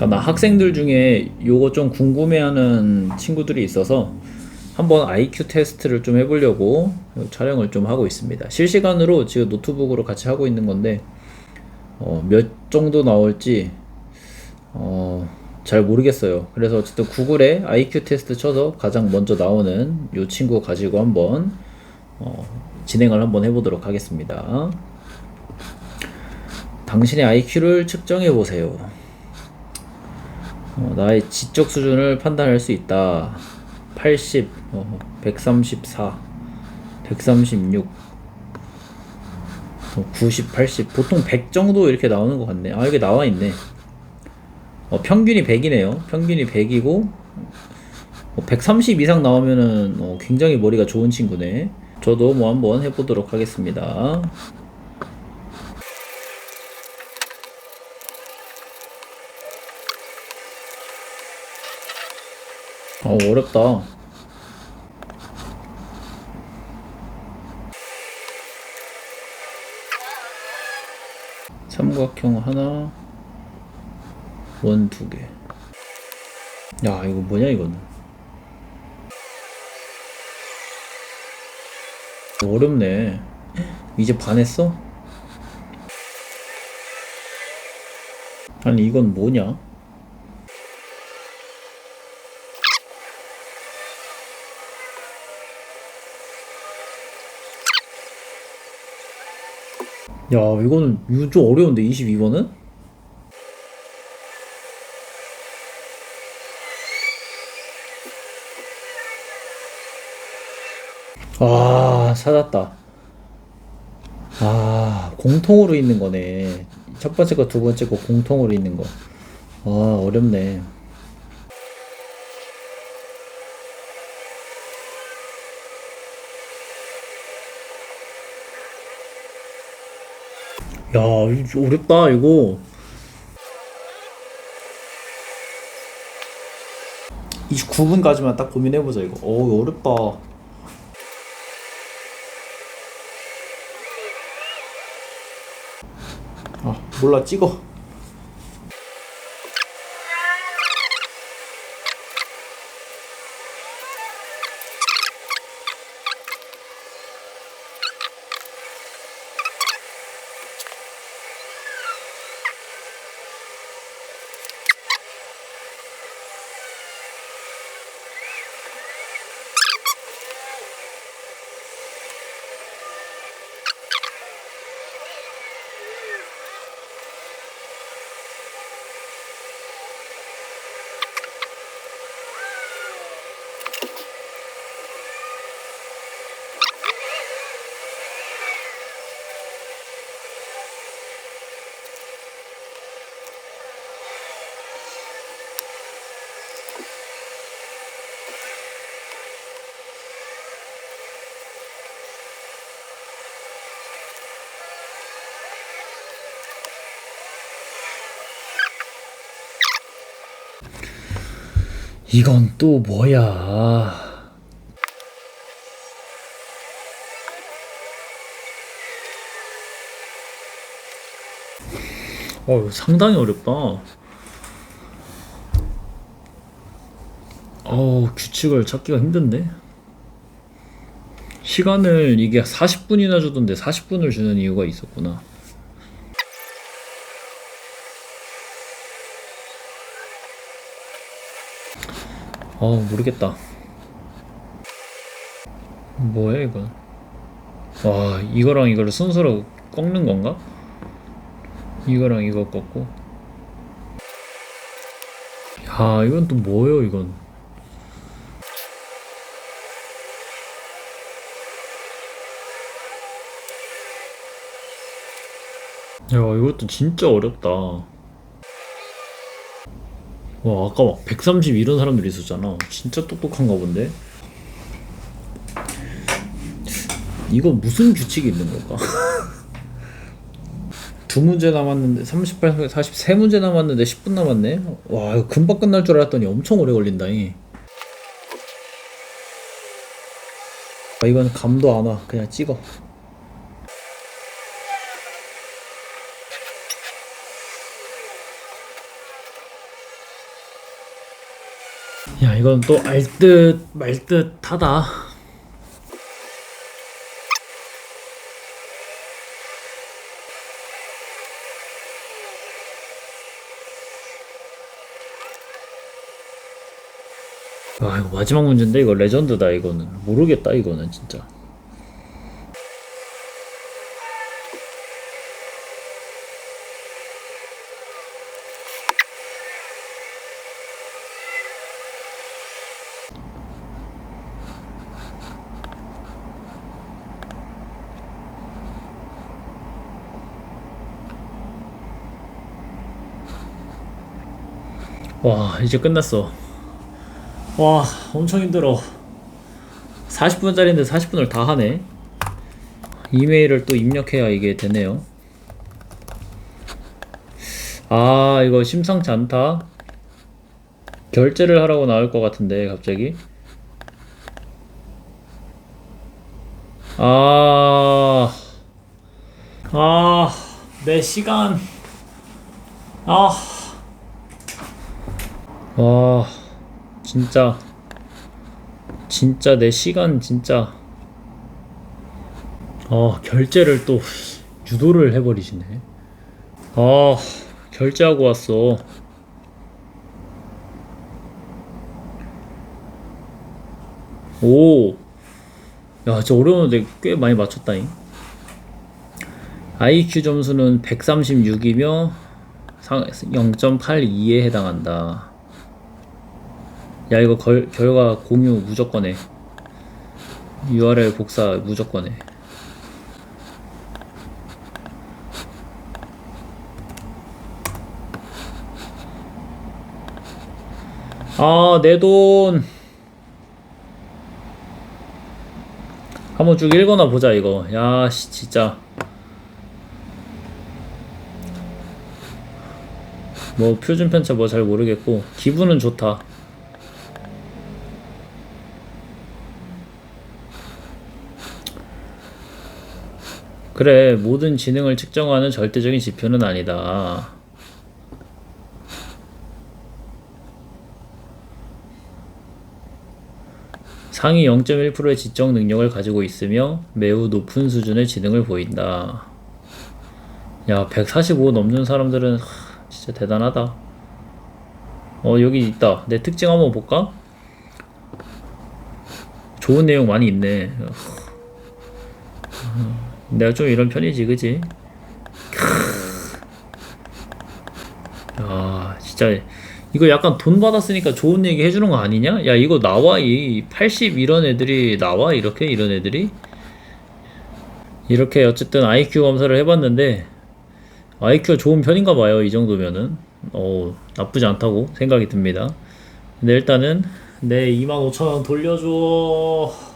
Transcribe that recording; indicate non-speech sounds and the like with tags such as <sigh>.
그러니까 나 학생들 중에 요거 좀 궁금해하는 친구들이 있어서 한번 IQ 테스트를 좀 해보려고 촬영을 좀 하고 있습니다. 실시간으로 지금 노트북으로 같이 하고 있는 건데 어, 몇 정도 나올지 어, 잘 모르겠어요. 그래서 어쨌든 구글에 IQ 테스트 쳐서 가장 먼저 나오는 요 친구 가지고 한번 어, 진행을 한번 해보도록 하겠습니다. 당신의 IQ를 측정해 보세요. 어, 나의 지적 수준을 판단할 수 있다. 80, 어, 134, 136, 어, 90, 80. 보통 100 정도 이렇게 나오는 것 같네. 아, 여기 나와 있네. 어, 평균이 100이네요. 평균이 100이고, 130 이상 나오면은 어, 굉장히 머리가 좋은 친구네. 저도 뭐 한번 해보도록 하겠습니다. 어, 어렵다. 삼각형 하나, 원 두 개. 야, 이거 뭐냐, 이거는. 어렵네. 이제 반했어? 아니, 이건 뭐냐? 야, 이거는, 이거 좀 어려운데, 22번은? 아, 찾았다. 아, 공통으로 있는 거네. 첫 번째 거, 두 번째 거 공통으로 있는 거. 아, 어렵네. 야, 이거 어렵다, 이거. 29분까지만 딱 고민해보자, 이거. 어, 어렵다. 아, 몰라, 찍어. 이건 또 뭐야? 어, 상당히 어렵다. 어, 규칙을 찾기가 힘든데? 시간을 이게 40분이나 주던데 40분을 주는 이유가 있었구나. 어, 모르겠다. 뭐야, 이건? 와, 이거랑 이거를 순서로 꺾는 건가? 이거랑 이거 꺾고. 야, 이건 또 뭐예요, 이건? 야, 이것도 진짜 어렵다. 와, 아까 막 130 이런 사람들이 있었잖아. 진짜 똑똑한가 본데? 이거 무슨 규칙이 있는 걸까? <laughs> 두 문제 남았는데 38, 43문제 남았는데 10분 남았네? 와, 이거 금방 끝날 줄 알았더니 엄청 오래 걸린다니. 아, 이건 감도 안 와. 그냥 찍어. 야 이건 또 알듯 말듯하다. 아 이거 마지막 문제인데 이거 레전드다 이거는 모르겠다 이거는 진짜. 와 이제 끝났어. 와 엄청 힘들어. 40분짜리인데 40분을 다 하네. 이메일을 또 입력해야 이게 되네요. 아 이거 심상치 않다. 결제를 하라고 나올 것 같은데 갑자기. 아, 아, 내 시간, 아, 와, 진짜, 진짜 내 시간 진짜, 아, 결제를 또 유도를 해버리시네. 아, 결제하고 왔어. 오, 야, 저 어려운데 꽤 많이 맞췄다잉. IQ 점수는 136이며 0.82에 해당한다. 야 이거 걸, 결과 공유 무조건 해 URL 복사 무조건 해 아, 내 돈. 한번 쭉 읽어나 보자, 이거. 야, 씨, 진짜. 뭐, 표준 편차 뭐 잘 모르겠고, 기분은 좋다. 그래, 모든 지능을 측정하는 절대적인 지표는 아니다. 상위 0.1%의 지적 능력을 가지고 있으며 매우 높은 수준의 지능을 보인다. 야, 145 넘는 사람들은 하, 진짜 대단하다. 어, 여기 있다. 내 특징 한번 볼까? 좋은 내용 많이 있네. 내가 좀 이런 편이지, 그지? 아, 진짜 이거 약간 돈 받았으니까 좋은 얘기 해주는 거 아니냐? 야, 이거 나와 이 80 이런 애들이 나와 이렇게 이런 애들이 이렇게 어쨌든 IQ 검사를 해봤는데 IQ가 좋은 편인가 봐요. 이 정도면은 어 나쁘지 않다고 생각이 듭니다. 근데 일단은 내 25,000원 돌려줘.